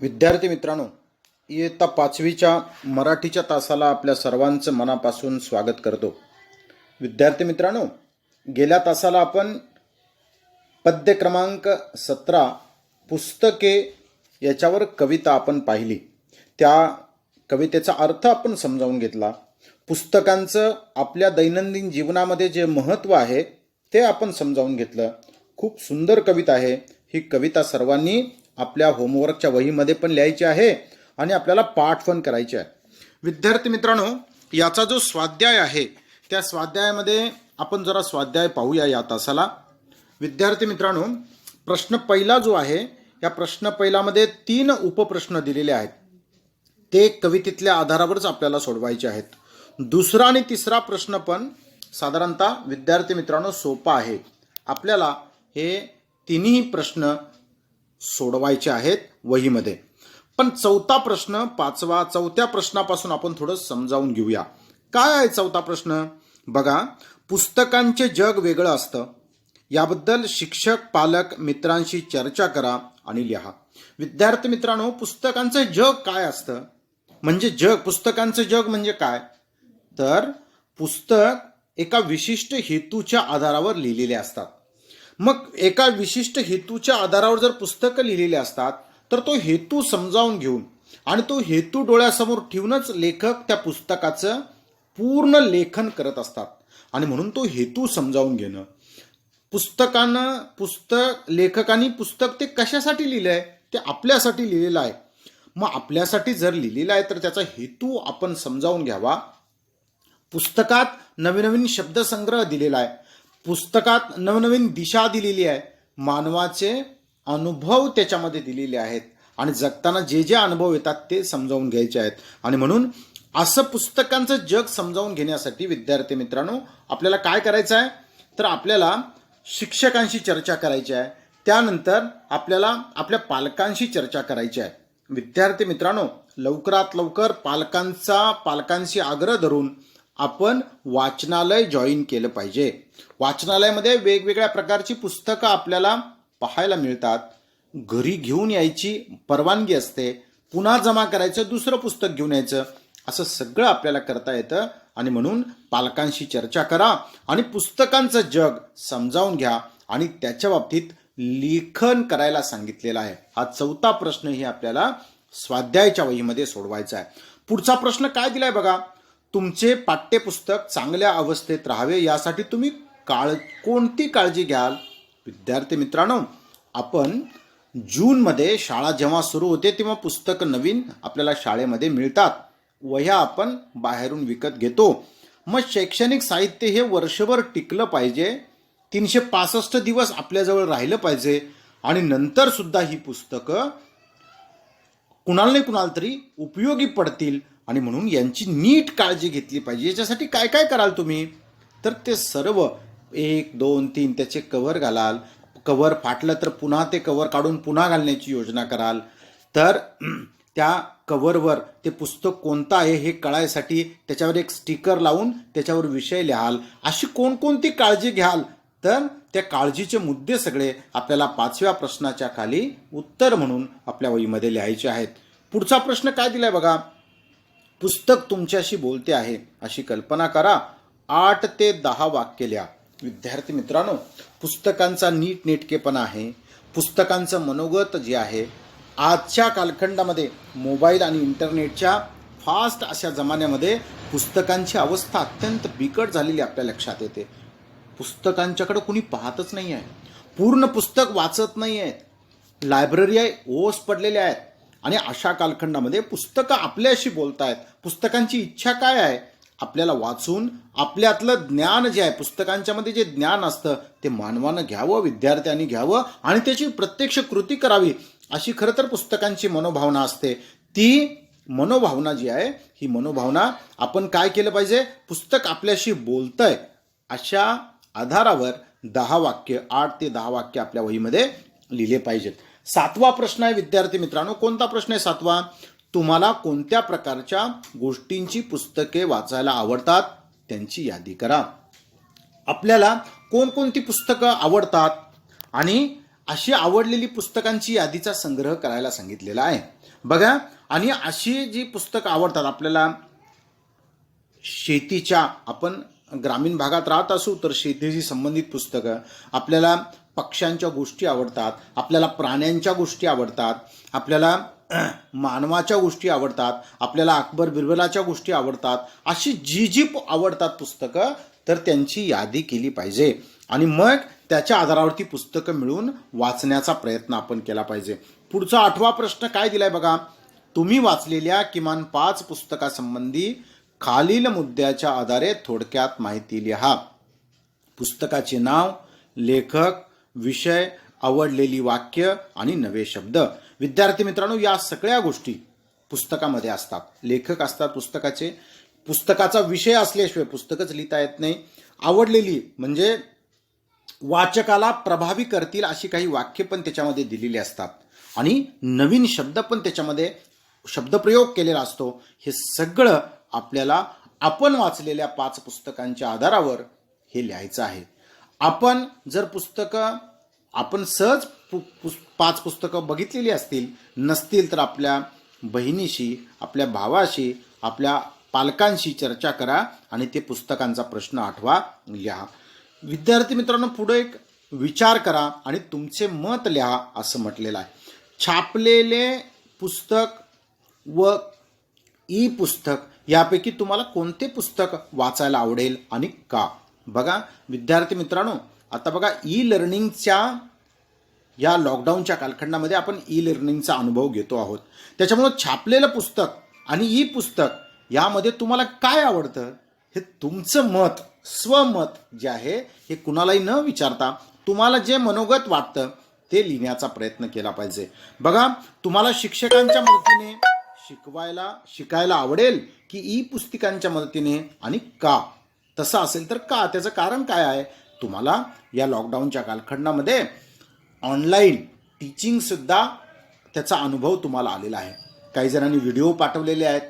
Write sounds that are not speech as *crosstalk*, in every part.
विद्यार्थी मित्रांनो इयत्ता पाचवीच्या मराठीच्या तासाला आपल्या सर्वांचं मनापासून स्वागत करतो. विद्यार्थी मित्रांनो गेल्या तासाला आपण पद्य क्रमांक सतरा पुस्तके याच्यावर कविता आपण पाहिली. त्या कवितेचा अर्थ आपण समजावून घेतला. पुस्तकांचं आपल्या दैनंदिन जीवनामध्ये जे महत्त्व आहे ते आपण समजावून घेतलं. खूप सुंदर कविता आहे. ही कविता सर्वांनी आपल्या होमवर्कच्या वहीमध्ये पण लिहायचे आहे आणि आपल्याला पाठ पण करायचे आहे. विद्यार्थी मित्रांनो याचा जो स्वाध्याय आहे त्या स्वाध्यायामध्ये आपण जरा स्वाध्याय पाहूया या तासाला. विद्यार्थी मित्रांनो प्रश्न पहिला जो आहे या प्रश्न पहिलामध्ये तीन उपप्रश्न दिलेले आहेत. ते कवितेतल्या आधारावरच आपल्याला सोडवायचे आहेत. दुसरा आणि तिसरा प्रश्न पण साधारणतः विद्यार्थी मित्रांनो सोपा आहे. आपल्याला हे तिन्ही प्रश्न सोडवायचे आहेत वहीमध्ये. पण चौथा प्रश्न पाचवा चौथ्या प्रश्नापासून आपण थोडं समजावून घेऊया. काय आहे चौथा प्रश्न? बघा पुस्तकांचे जग वेगळं असतं. याबद्दल शिक्षक पालक मित्रांशी चर्चा करा आणि लिहा. विद्यार्थी मित्रांनो पुस्तकांचं जग काय असतं? म्हणजे जग पुस्तकांचं जग म्हणजे काय? तर पुस्तक एका विशिष्ट हेतूच्या आधारावर लिहिलेले असतात. मग एका विशिष्ट हेतूच्या आधारावर जर पुस्तकं लिहिलेली असतात तर तो हेतू समजावून घेऊन आणि तो हेतू डोळ्यासमोर ठेवूनच लेखक त्या पुस्तकाचं पूर्ण लेखन करत असतात. आणि म्हणून तो हेतू समजावून घेणं. पुस्तकानं पुस्तक लेखकांनी पुस्तक ते कशासाठी लिहिलं आहे ते आपल्यासाठी लिहिलेलं आहे. मग आपल्यासाठी जर लिहिलेलं आहे तर त्याचा हेतू आपण समजावून घ्यावा. पुस्तकात नवीन नवीन शब्दसंग्रह दिलेला आहे. पुस्तकात नवनवीन दिशा दिलेली आहे. मानवाचे अनुभव त्याच्यामध्ये दिलेले आहेत. आणि जगताना जे जे अनुभव येतात ते समजावून घ्यायचे आहेत. आणि म्हणून असं पुस्तकांचं जग समजावून घेण्यासाठी विद्यार्थी मित्रांनो आपल्याला काय करायचं आहे? तर आपल्याला शिक्षकांशी चर्चा करायची आहे. त्यानंतर आपल्याला आपल्या पालकांशी चर्चा करायची आहे. विद्यार्थी मित्रांनो लवकरात लवकर पालकांचा पालकांशी आग्रह धरून आपण वाचनालय जॉईन केलं पाहिजे. वाचनालयामध्ये वेगवेगळ्या प्रकारची पुस्तकं आपल्याला पाहायला मिळतात. घरी घेऊन यायची परवानगी असते. पुन्हा जमा करायचं दुसरं पुस्तक घेऊन यायचं. असं सगळं आपल्याला करता येतं. आणि म्हणून पालकांशी चर्चा करा आणि पुस्तकांचं जग समजावून घ्या आणि त्याच्या बाबतीत लेखन करायला सांगितलेला आहे. हा चौथा प्रश्नही आपल्याला स्वाध्यायाच्या वहीमध्ये सोडवायचा आहे. पुढचा प्रश्न काय दिलाय बघा? तुमचे पाठ्यपुस्तक चांगल्या अवस्थेत राहावे यासाठी तुम्ही काळ कोणती काळजी घ्याल? विद्यार्थी मित्रांनो आपण जूनमध्ये शाळा जेव्हा सुरू होते तेव्हा पुस्तकं नवीन आपल्याला शाळेमध्ये मिळतात. वह्या आपण बाहेरून विकत घेतो. मग शैक्षणिक साहित्य हे वर्षभर टिकलं पाहिजे. तीनशे पासष्ट दिवस आपल्याजवळ राहिलं पाहिजे. आणि नंतरसुद्धा ही पुस्तकं कुणाला नाही कुणाला तरी उपयोगी पडतील. आणि म्हणून यांची नीट काळजी घेतली पाहिजे. याच्यासाठी काय काय कराल तुम्ही? तर ते सर्व एक दोन तीन त्याचे कवर घालाल. कवर फाटलं तर पुन्हा ते कवर काढून पुन्हा घालण्याची योजना कराल. तर *clears throat* त्या कव्हरवर ते पुस्तक कोणतं आहे हे कळायसाठी त्याच्यावर एक स्टिकर लावून त्याच्यावर विषय लिहाल. अशी कोणकोणती काळजी घ्याल? तर त्या काळजीचे मुद्दे सगळे आपल्याला पाचव्या प्रश्नाच्या खाली उत्तर म्हणून आपल्या वहीमध्ये लिहायचे आहेत. पुढचा प्रश्न काय दिलाय बघा? पुस्तक तुमच्याशी बोलते आहे अशी कल्पना करा. आठ ते दहा वाक्य लिहा. विद्यार्थी मित्रांनो पुस्तकांचा नीटनेटकेपणा आहे. पुस्तकांचं मनोगत जे आहे आजच्या कालखंडामध्ये मोबाईल आणि इंटरनेटच्या फास्ट अशा जमान्यामध्ये पुस्तकांची अवस्था अत्यंत बिकट झालेली आपल्या लक्षात येते. पुस्तकांच्याकडे कुणी पाहतच नाही आहे पूर्ण पुस्तक वाचत नाही आहेत लायब्ररी आहे ओस पडलेल्या आहेत. आणि अशा कालखंडामध्ये पुस्तकं आपल्याशी बोलत आहेत पुस्तकांची इच्छा काय आहे? आपल्याला वाचून आपल्यातलं ज्ञान जे आहे पुस्तकांच्यामध्ये जे ज्ञान असतं ते मानवानं घ्यावं विद्यार्थ्यांनी घ्यावं आणि त्याची प्रत्यक्ष कृती करावी अशी खरं तर पुस्तकांची मनोभावना असते. ती मनोभावना जी आहे ही मनोभावना आपण काय केलं पाहिजे? पुस्तक आपल्याशी बोलतंय अशा आधारावर दहा वाक्य आठ ते दहा वाक्य आपल्या वहीमध्ये लिहिले पाहिजेत. सातवा प्रश्न आहे विद्यार्थी मित्रांनो. कोणता प्रश्न आहे सातवा? तुम्हाला कोणत्या प्रकारच्या गोष्टींची पुस्तके वाचायला आवडतात? त्यांची यादी करा. आपल्याला कोणकोणती पुस्तकं आवडतात? आणि अशी आवडलेली पुस्तकांची यादीचा संग्रह करायला सांगितलेला आहे. बघा आणि अशी जी पुस्तकं आवडतात आपल्याला शेतीच्या आपण ग्रामीण भागात राहत असू तर शेतीशी संबंधित पुस्तकं. आपल्याला पक्ष्यांच्या गोष्टी आवडतात आपल्याला प्राण्यांच्या गोष्टी आवडतात आपल्याला *clears throat* मानवाच्या गोष्टी आवडतात आपल्याला अकबर बिरबलाच्या गोष्टी आवडतात अशी जी जी आवडतात पुस्तकं तर त्यांची यादी केली पाहिजे. आणि मग त्याच्या आधारावरती पुस्तकं मिळून वाचण्याचा प्रयत्न आपण केला पाहिजे. पुढचा आठवा प्रश्न काय दिलाय बघा? तुम्ही वाचलेल्या किमान पाच पुस्तकासंबंधी खालील मुद्द्याच्या आधारे थोडक्यात माहिती लिहा. पुस्तकाचे नाव लेखक विषय आवडलेली वाक्य आणि नवे शब्द. विद्यार्थी मित्रांनो या सगळ्या गोष्टी पुस्तकामध्ये असतात. लेखक असतात पुस्तकाचे. पुस्तकाचा विषय असल्याशिवाय पुस्तकच लिहिता येत नाही. आवडलेली म्हणजे वाचकाला प्रभावी करतील अशी काही वाक्य पण त्याच्यामध्ये दिलेली असतात. आणि नवीन शब्द पण त्याच्यामध्ये शब्दप्रयोग केलेला असतो. हे सगळं आपल्याला आपण वाचलेल्या पाच पुस्तकांच्या आधारावर हे लिहायचं आहे. आपण जर पुस्तकं आपण सहज पु पुस् पाच पुस्तकं बघितलेली असतील नसतील तर आपल्या बहिणीशी आपल्या भावाशी आपल्या पालकांशी चर्चा करा आणि ते पुस्तकांचा प्रश्न आठवा लिहा. विद्यार्थी मित्रांनो पुढे एक विचार करा आणि तुमचे मत लिहा असं म्हटलेलं आहे. छापलेले पुस्तक व ई पुस्तक यापैकी तुम्हाला कोणते पुस्तक वाचायला आवडेल आणि का? बघा विद्यार्थी मित्रांनो आता बघा ई लर्निंगच्या या लॉकडाऊनच्या कालखंडामध्ये आपण ई लर्निंगचा अनुभव घेतो आहोत. त्याच्यामुळं छापलेलं पुस्तक आणि ई पुस्तक यामध्ये तुम्हाला काय आवडतं? हे तुमचं मत स्वमत जे आहे हे कुणालाही न विचारता तुम्हाला जे मनोगत वाटतं ते लिहिण्याचा प्रयत्न केला पाहिजे. बघा तुम्हाला शिक्षकांच्या मदतीने शिकवायला शिकायला आवडेल की ई पुस्तिकांच्या मदतीने आणि का? तसं असेल तर का? त्याचं कारण काय आहे? तुम्हाला या लॉकडाऊनच्या कालखंडामध्ये ऑनलाईन टीचिंगसुद्धा त्याचा अनुभव तुम्हाला आलेला आहे. काही जणांनी व्हिडिओ पाठवलेले आहेत.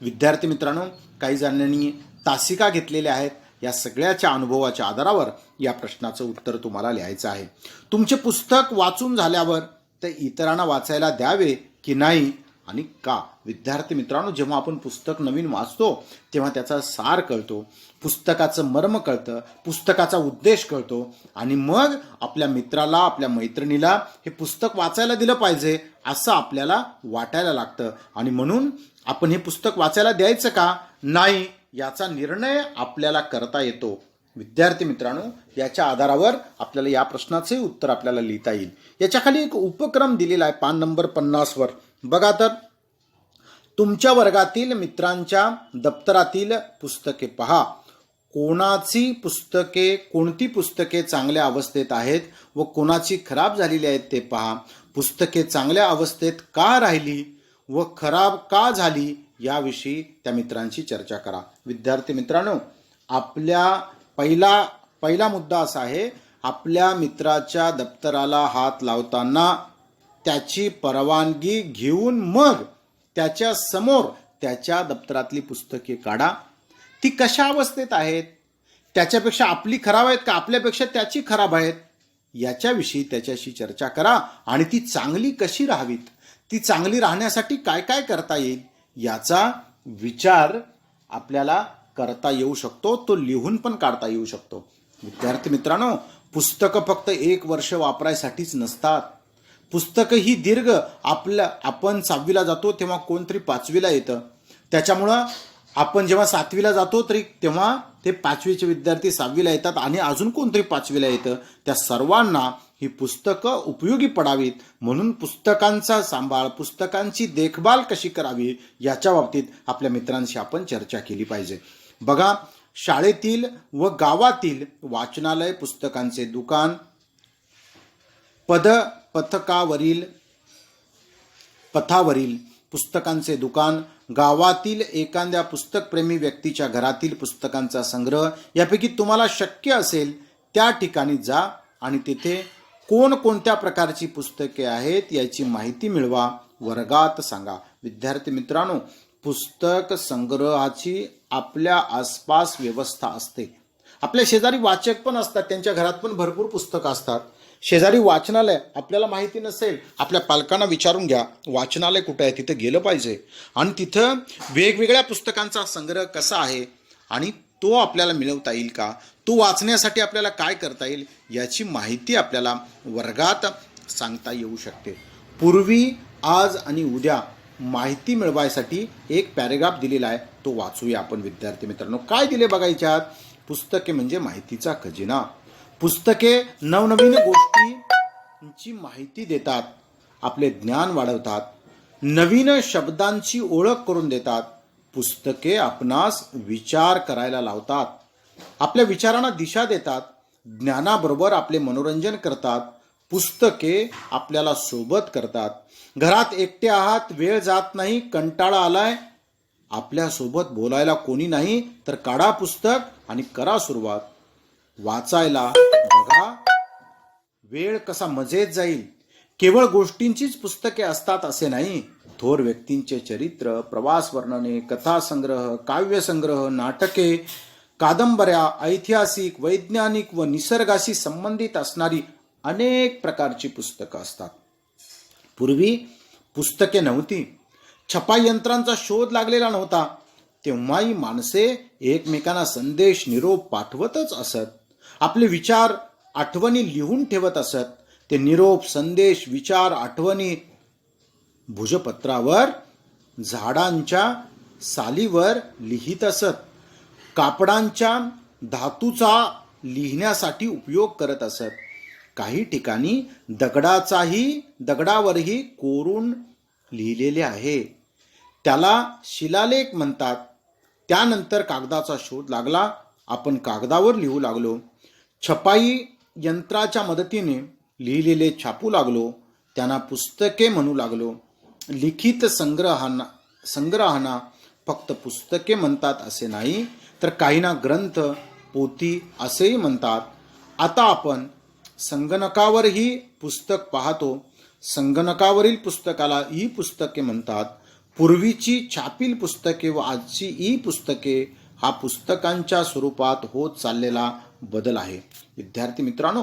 विद्यार्थी मित्रांनो काही जणांनी तासिका घेतलेल्या आहेत. या सगळ्याच्या अनुभवाच्या आधारावर या प्रश्नाचं उत्तर तुम्हाला लिहायचं आहे. तुमचे पुस्तक वाचून झाल्यावर ते इतरांना वाचायला द्यावे की नाही आणि का? विद्यार्थी मित्रांनो जेव्हा आपण पुस्तक नवीन वाचतो तेव्हा त्याचा सार कळतो पुस्तकाचं मर्म कळतं पुस्तकाचा उद्देश कळतो आणि मग आपल्या मित्राला आपल्या मैत्रिणीला हे पुस्तक वाचायला दिलं पाहिजे असं आपल्याला वाटायला लागतं. आणि म्हणून आपण हे पुस्तक वाचायला द्यायचं का? नाही याचा निर्णय आपल्याला करता येतो. विद्यार्थी मित्रांनो याच्या आधारावर आपल्याला या प्रश्नाचे उत्तर आपल्याला लिहिता येईल. याच्याखाली एक उपक्रम दिलेला आहे पान नंबर पन्नासवर. बघा तर तुमच्या वर्गातील मित्रांच्या दप्तरातील पुस्तके पहा. कोणाची पुस्तके कोणती पुस्तके चांगल्या अवस्थेत आहेत व कोणाची खराब झालेली आहेत ते पहा. पुस्तके चांगल्या अवस्थेत का राहिली व खराब का झाली याविषयी त्या मित्रांशी चर्चा करा. विद्यार्थी मित्रांनो आपल्या पहिला पहिला मुद्दा असा आहे आपल्या मित्राच्या दप्तराला हात लावताना त्याची परवानगी घेऊन मग त्याच्यासमोर त्याच्या दप्तरातली पुस्तके काढा. ती कशा अवस्थेत आहेत? त्याच्यापेक्षा आपली खराब आहेत का? आपल्यापेक्षा त्याची खराब आहेत? याच्याविषयी त्याच्याशी चर्चा करा आणि ती चांगली कशी राहावीत? ती चांगली राहण्यासाठी काय काय करता येईल? याचा विचार आपल्याला करता येऊ शकतो. तो लिहून पण काढता येऊ शकतो. विद्यार्थी मित्रांनो पुस्तकं फक्त एक वर्ष वापरायसाठीच नसतात. पुस्तकं ही दीर्घ आपल्या आपण सहावीला जातो तेव्हा कोणतरी पाचवीला येतं. त्याच्यामुळं आपण जेव्हा सातवीला जातो तरी तेव्हा ते पाचवीचे विद्यार्थी सहावीला येतात आणि अजून कोणतरी पाचवीला येतं. त्या सर्वांना ही पुस्तकं उपयोगी पडावीत. म्हणून पुस्तकांचा सांभाळ पुस्तकांची देखभाल कशी करावी याच्या बाबतीत आपल्या मित्रांशी आपण चर्चा केली पाहिजे. बघा शाळेतील व गावातील वाचनालय पुस्तकांचे दुकान पद पथकावरील पथावरील पुस्तकांचे दुकान गावातील एखाद्या पुस्तकप्रेमी व्यक्तीच्या घरातील पुस्तकांचा संग्रह यापैकी तुम्हाला शक्य असेल त्या ठिकाणी जा आणि तिथे कोणकोणत्या प्रकारची पुस्तके आहेत याची माहिती मिळवा. वर्गात सांगा. विद्यार्थी मित्रांनो पुस्तक संग्रहाची आपल्या आसपास व्यवस्था असते. आपल्या शेजारी वाचक पण असतात त्यांच्या घरात पण भरपूर पुस्तकं असतात. शेजारी वाचनालय आपल्याला माहिती नसेल आपल्या पालकांना विचारून घ्या वाचनालय कुठं आहे तिथं गेलं पाहिजे. आणि तिथं वेगवेगळ्या पुस्तकांचा संग्रह कसा आहे आणि तो आपल्याला मिळवता येईल का? तो वाचण्यासाठी आपल्याला काय करता येईल याची माहिती आपल्याला वर्गात सांगता येऊ शकते. पूर्वी आज आणि उद्या माहिती मिळवायसाठी एक पॅरेग्राफ दिलेला आहे तो वाचूया आपण विद्यार्थी मित्रांनो. काय दिले बघायच्यात पुस्तके म्हणजे माहितीचा खजिना. पुस्तके नवनवीन गोष्टींची माहिती देतात आपले ज्ञान वाढवतात नवीन शब्दांची ओळख करून देतात पुस्तके आपणास विचार करायला लावतात आपल्या विचारांना दिशा देतात ज्ञानाबरोबर आपले मनोरंजन करतात पुस्तके आपल्याला सोबत करतात. घरात एकटे आहात वेळ जात नाही कंटाळा आलाय आपल्यासोबत बोलायला कोणी नाही तर काढा पुस्तक आणि करा सुरुवात. वाचायला बघा वेळ कसा मजेत जाईल. केवळ गोष्टींचीच पुस्तके असतात असे नाही. थोर व्यक्तींचे चरित्र प्रवास वर्णने कथासंग्रह काव्यसंग्रह नाटके कादंबऱ्या ऐतिहासिक वैज्ञानिक व निसर्गाशी संबंधित असणारी अनेक प्रकारची पुस्तकं असतात. पूर्वी पुस्तके नव्हती. छपाई यंत्रांचा शोध लागलेला नव्हता. तेव्हाही माणसे एकमेकांना संदेश निरोप पाठवतच असत. आपले विचार आठवणी लिहून ठेवत असत ते निरोप संदेश विचार आठवणी भुजपत्रावर झाडांच्या सालीवर लिहित असत. कापडांच्या धातूचा लिहिण्यासाठी उपयोग करत असत. काही ठिकाणी दगडाचाही दगडावरही कोरून लिहिलेले आहे. त्याला शिलालेख म्हणतात. त्यानंतर कागदाचा शोध लागला. आपण कागदावर लिहू लागलो. छपाई यंत्राच्या मदतीने लिहिलेले छापू लागलो त्यांना पुस्तके म्हणू लागलो. लिखित संग्रहांना संग्रहांना फक्त पुस्तके म्हणतात असे नाही तर काहींना ग्रंथ पोथी असेही म्हणतात. आता आपण संगणकावरही पुस्तक पाहतो. संगणकावरील पुस्तकाला ई पुस्तके म्हणतात. पूर्वीची छापील पुस्तके व आजची ई पुस्तके हा पुस्तकांच्या स्वरूपात होत चाललेला बदल आहे. विद्यार्थी मित्रांनो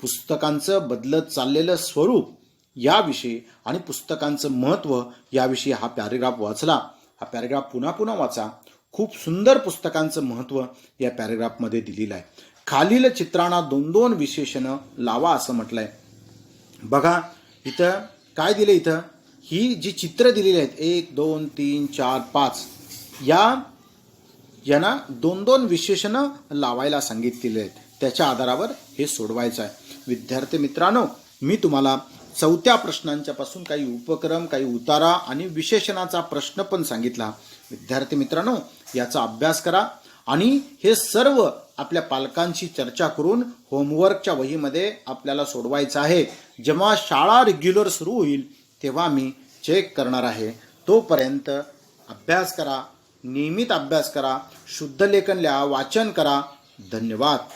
पुस्तकांचं बदलत चाललेलं स्वरूप याविषयी आणि पुस्तकांचं महत्त्व याविषयी हा पॅरेग्राफ वाचला. हा पॅरेग्राफ पुन्हा पुन्हा वाचा. खूप सुंदर पुस्तकांचं महत्त्व या पॅरेग्राफमध्ये दिलेलं आहे. खालील चित्रांना दोन दोन विशेषणं लावा असं म्हटलंय. बघा इथं काय दिलं इथं? ही जी चित्र दिलेली आहेत एक दोन तीन चार पाच या यांना दोन दोन विशेषणं लावायला सांगितलेले आहेत. त्याच्या आधारावर हे सोडवायचं आहे. विद्यार्थी मित्रांनो मी तुम्हाला चौथ्या प्रश्नांच्या पासून काही उपक्रम काही उतारा आणि विशेषणाचा प्रश्न पण सांगितला. विद्यार्थी मित्रांनो याचा अभ्यास करा आणि हे सर्व आपल्या पालकांशी चर्चा करून होमवर्कच्या वहीमध्ये आपल्याला सोडवायचं आहे. जेव्हा शाळा रेग्युलर सुरू होईल तेव्हा मी चेक करणार आहे. तोपर्यंत अभ्यास करा नियमित अभ्यास करा शुद्ध लेखन लिहा वाचन करा. धन्यवाद.